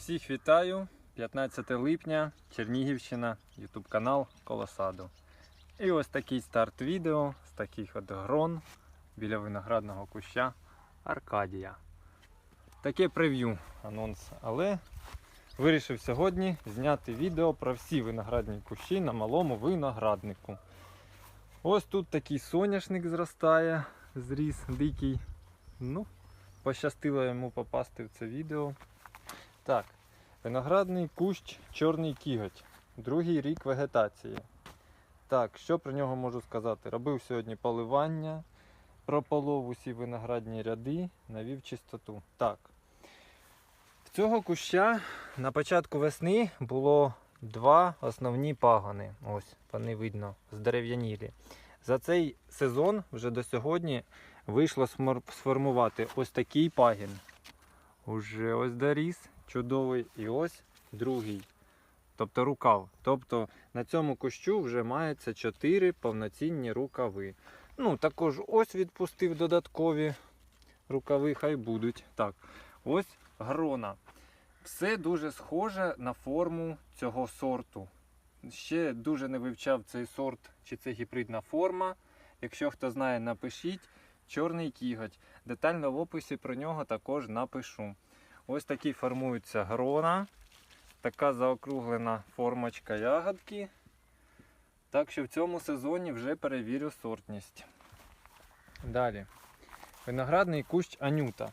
Всіх вітаю! 15 липня, Чернігівщина, YouTube канал Колосаду. І ось такий старт відео з таких от грон біля виноградного куща Аркадія. Таке прев'ю анонс, але вирішив сьогодні зняти відео про всі виноградні кущі на малому винограднику. Ось тут такий соняшник зростає, зріс дикий. Ну, пощастило йому попасти в це відео. Так, виноградний кущ чорний кіготь. Другий рік вегетації. Так, що про нього можу сказати? Робив сьогодні поливання, прополов усі виноградні ряди, навів чистоту. Так. В цього куща на початку весни було два основні пагони. Ось, вони видно, здерев'янілі. За цей сезон вже до сьогодні вийшло сформувати ось такий пагін. Уже ось доріс, чудовий, і ось другий. Тобто рукав. Тобто на цьому кущу вже мається 4 повноцінні рукави. Ну, також ось відпустив додаткові рукави, хай будуть. Так, ось грона. Все дуже схоже на форму цього сорту. Ще дуже не вивчав цей сорт, чи це гібридна форма. Якщо хто знає, напишіть. Чорний кіготь. Детально в описі про нього також напишу. Ось такі формуються грона. Така заокруглена формочка ягодки. Так що в цьому сезоні вже перевірю сортність. Далі. Виноградний кущ Анюта.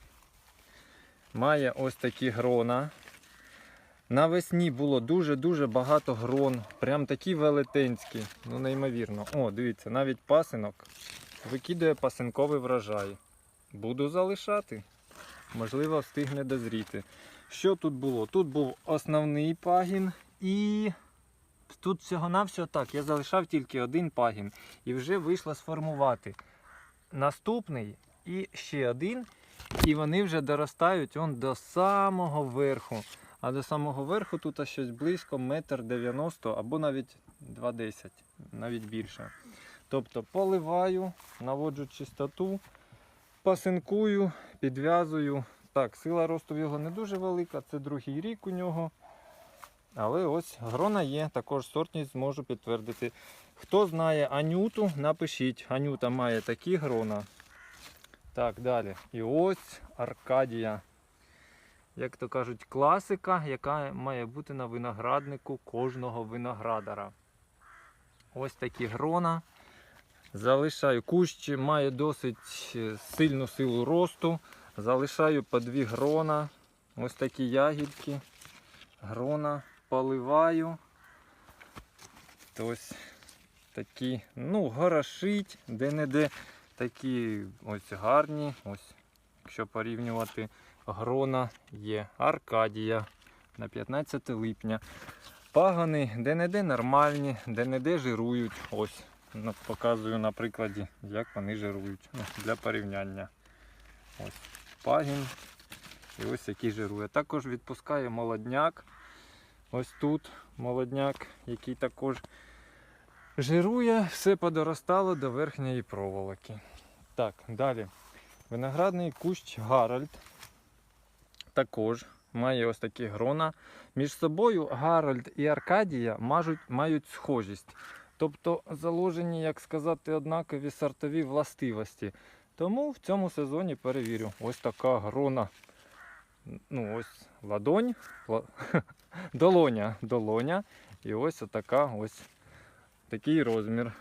Має ось такі грона. Навесні було дуже-дуже багато грон. Прям такі велетенські. Ну, неймовірно. О, дивіться, навіть пасинок викидує пасинковий врожай. Буду залишати. Можливо, встигне дозріти. Що тут було? Тут був основний пагін і тут всього-навсього так. Я залишав тільки один пагін. І вже вийшло сформувати наступний і ще один. І вони вже доростають он до самого верху. А до самого верху тут щось близько метр дев'яносто або навіть 2,10, навіть більше. Тобто поливаю, наводжу чистоту, пасинкую, підв'язую. Так, сила росту в його не дуже велика, це другий рік у нього. Але ось грона є, також сортність зможу підтвердити. Хто знає Анюту, напишіть. Анюта має такі грона. Так, далі. І ось Аркадія. Як то кажуть, класика, яка має бути на винограднику кожного виноградара. Ось такі грона. Залишаю кущ, має досить е, сильну силу росту. Залишаю по дві грона. Ось такі ягідки. Грона поливаю. Ось такі, ну, горошить, де-не-де такі ось гарні. Ось, якщо порівнювати, грона є Аркадія на 15 липня. Пагани де-не-де нормальні, де-не-де жирують. Ось показую на прикладі, як вони жирують. Ну, для порівняння. Ось пагін. І ось який жирує. Також відпускаю молодняк. Ось тут молодняк, який також жирує, все подоростало до верхньої проволоки. Так, далі. Виноградний кущ Гаральд також має ось такі грона. Між собою Гаральд і Аркадія мажуть, мають схожість. Тобто заложені, як сказати, однакові сортові властивості. Тому в цьому сезоні перевірю. Ось така грона. Ну, ось ладонь, ла- долоня, долоня. І ось така ось такий розмір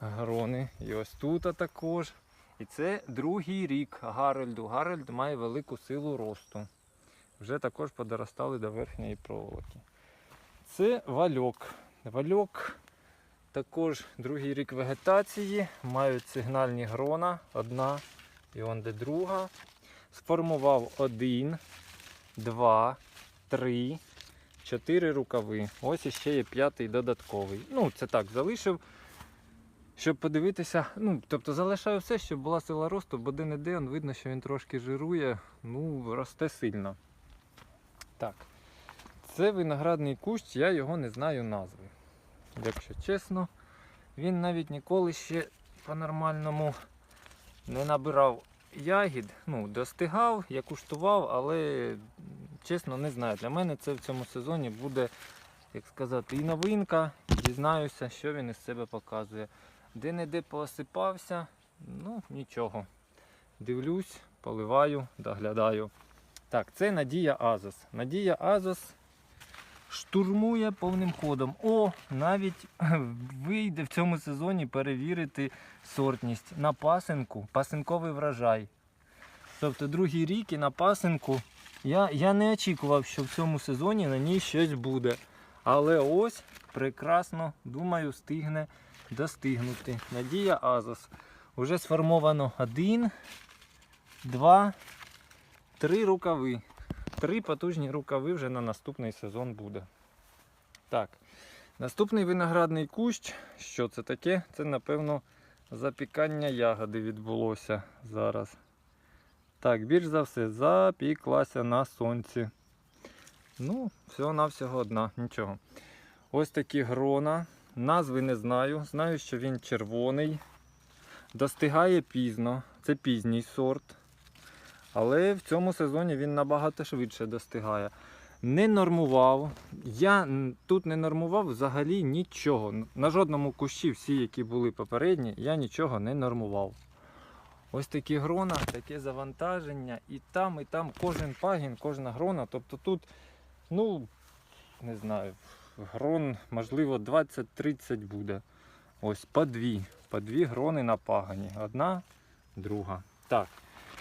грони. І ось тут також. І це другий рік Гарольду. Гарольд має велику силу росту. Вже також подоростали до верхньої проволоки. Це вальок. Вальок також другий рік вегетації. Мають сигнальні грона. Одна і он де друга. Сформував один, два, три, чотири рукави. Ось іще є п'ятий додатковий. Ну, це так залишив. Щоб подивитися, ну, тобто залишаю все, щоб була сила росту, бо де-не-де видно, що він трошки жирує, ну, росте сильно. Так. Це виноградний кущ, я його не знаю назви. Якщо чесно, він навіть ніколи ще по-нормальному не набирав ягід. Ну, достигав, я куштував, але чесно, не знаю. Для мене це в цьому сезоні буде, як сказати, і новинка. Дізнаюся, що він із себе показує. Де-не-де поосипався, ну нічого. Дивлюсь, поливаю, доглядаю. Так, це Надія Азос. Надія Азос штурмує повним ходом. О, навіть вийде в цьому сезоні перевірити сортність на пасинку, пасинковий врожай. Тобто другий рік і на пасинку я, я не очікував, що в цьому сезоні на ній щось буде. Але ось прекрасно, думаю, стигне достигнути. Надія Азос. Уже сформовано один, два, три рукави. Три потужні рукави вже на наступний сезон буде. Так, наступний виноградний кущ. Що це таке? Це, напевно, запікання ягоди відбулося зараз. Так, більш за все, запіклася на сонці. Ну, всього-навсього одна, нічого. Ось такі грона. Назви не знаю. Знаю, що він червоний. Достигає пізно. Це пізній сорт. Але в цьому сезоні він набагато швидше достигає. Не нормував. Я тут не нормував взагалі нічого. На жодному кущі, всі, які були попередні, я нічого не нормував. Ось такі грона, таке завантаження. І там, і там кожен пагін, кожна грона. Тобто тут, ну, не знаю, грон, можливо, 20-30 буде. Ось по дві. По дві грони на пагані. Одна, друга. Так.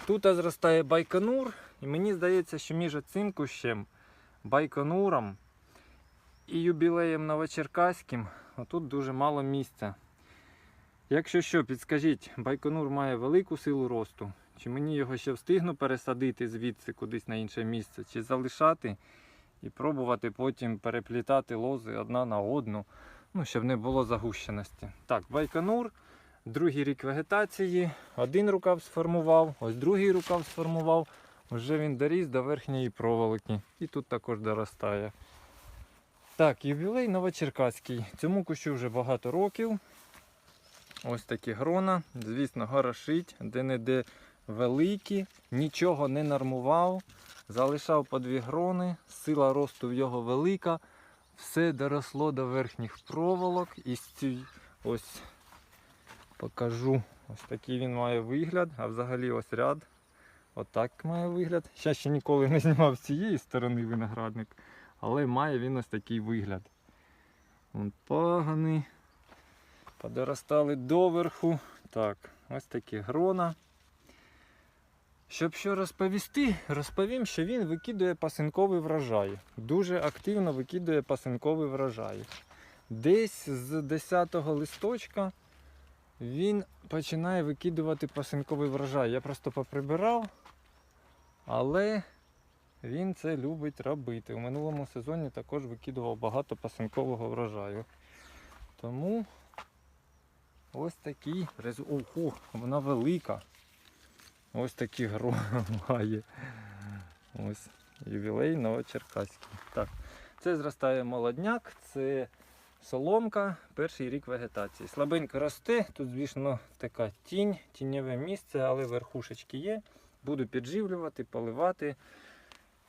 Тут зростає байконур, і мені здається, що між цим кущем, байконуром і юбілеєм Новочеркаським, отут дуже мало місця. Якщо що, підскажіть, байконур має велику силу росту. Чи мені його ще встигну пересадити звідси кудись на інше місце, чи залишати і пробувати потім переплітати лози одна на одну, ну, щоб не було загущеності. Так, байконур. Другий рік вегетації, один рукав сформував, ось другий рукав сформував, вже він доріс до верхньої проволоки. І тут також доростає. Так, ювілей Новочеркаський. Цьому кущу вже багато років. Ось такі грона. Звісно, горошить, де-не-де великі, нічого не нормував. Залишав по дві грони, сила росту в його велика. Все доросло до верхніх проволок. І ось покажу. Ось такий він має вигляд, а взагалі ось ряд. Отак має вигляд. Ще ще ніколи не знімав з цієї сторони виноградник, але має він ось такий вигляд. Вон пагани. Подоростали доверху. Так, ось такі грона. Щоб що розповісти, розповім, що він викидує пасинковий врожай. Дуже активно викидує пасинковий врожай. Десь з 10 листочка він починає викидувати пасинковий врожай. Я просто поприбирав, але він це любить робити. У минулому сезоні також викидував багато пасинкового врожаю. Тому ось результат. Ого, вона велика. Ось такі має. Ось ювілей Новочеркаський. Так, це зростає молодняк, це соломка, перший рік вегетації. Слабенько росте, тут, звісно, така тінь, тіньове місце, але верхушечки є. Буду підживлювати, поливати.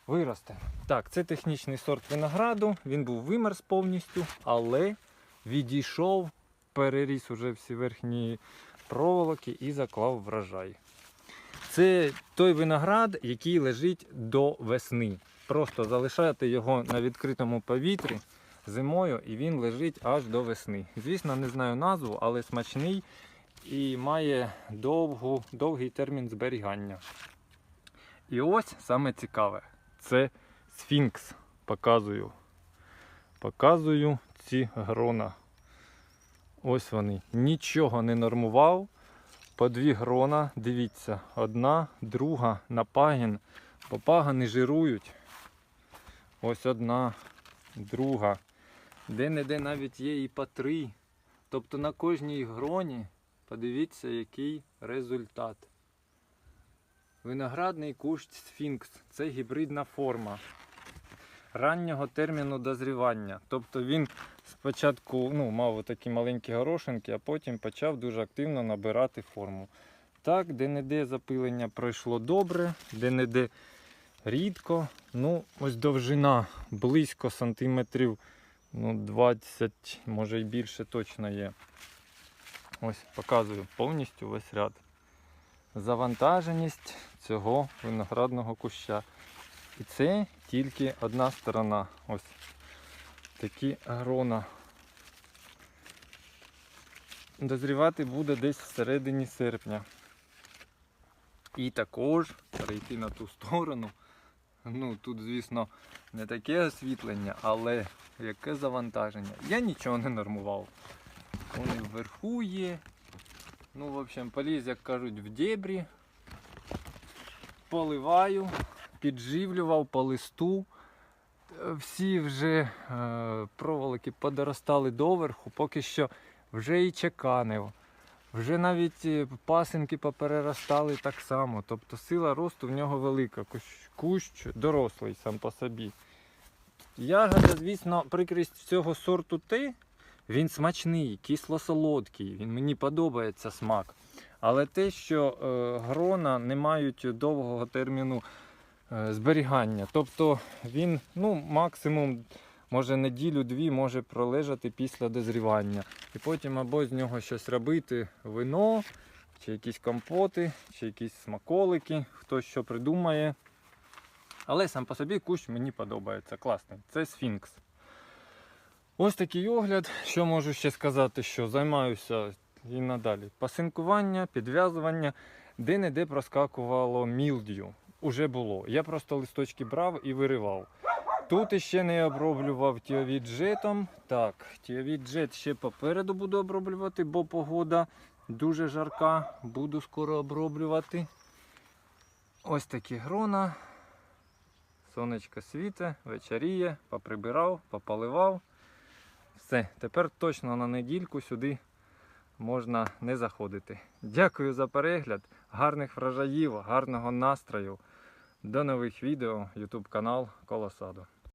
Виросте. Так, це технічний сорт винограду. Він був вимерз повністю, але відійшов, переріс уже всі верхні проволоки і заклав врожай. Це той виноград, який лежить до весни. Просто залишаєте його на відкритому повітрі зимою і він лежить аж до весни. Звісно, не знаю назву, але смачний і має довгу, довгий термін зберігання. І ось саме цікаве. Це сфінкс. Показую. Показую ці грона. Ось вони. Нічого не нормував. По дві грона, дивіться, одна, друга на пагін, бо пагани жирують. Ось одна, друга. Де-не-де навіть є і по три. Тобто на кожній гроні подивіться, який результат. Виноградний кущ сфінкс це гібридна форма раннього терміну дозрівання. Тобто він спочатку ну, мав такі маленькі горошинки, а потім почав дуже активно набирати форму. Так, де-не-де запилення пройшло добре, де-не-де рідко. Ну, ось довжина близько сантиметрів ну, 20, може і більше точно є. Ось показую повністю весь ряд. Завантаженість цього виноградного куща. І це тільки одна сторона. Ось такі грона. Дозрівати буде десь всередині серпня. І також перейти на ту сторону. Ну, тут, звісно, не таке освітлення, але яке завантаження. Я нічого не нормував. Вони вверху є. Ну, в общем, поліз, як кажуть, в дебрі. Поливаю, підживлював по листу. Е, Всі вже е, проволоки подоростали доверху, поки що вже і чеканив. Вже навіть е, пасинки попереростали так само. Тобто сила росту в нього велика. Кущ, кущ дорослий сам по собі. Ягода, звісно, прикрість цього сорту те, він смачний, кисло-солодкий, він мені подобається смак. Але те, що е, грона не мають довгого терміну е, зберігання. Тобто він ну, максимум може неділю-дві може пролежати після дозрівання. І потім або з нього щось робити, вино, чи якісь компоти, чи якісь смаколики, хто що придумає. Але сам по собі кущ мені подобається. Класний. Це сфінкс. Ось такий огляд. Що можу ще сказати, що займаюся і надалі. Пасинкування, підв'язування, де-не-де проскакувало мілдю. Уже було. Я просто листочки брав і виривав. Тут іще не оброблював тіовід джетом. Так, тіовід джет ще попереду буду оброблювати, бо погода дуже жарка. Буду скоро оброблювати. Ось такі грона. Сонечко світе, вечоріє, поприбирав, пополивав. Все, тепер точно на недільку сюди можна не заходити. Дякую за перегляд, гарних врожаїв, гарного настрою. До нових відео, YouTube канал Колосаду.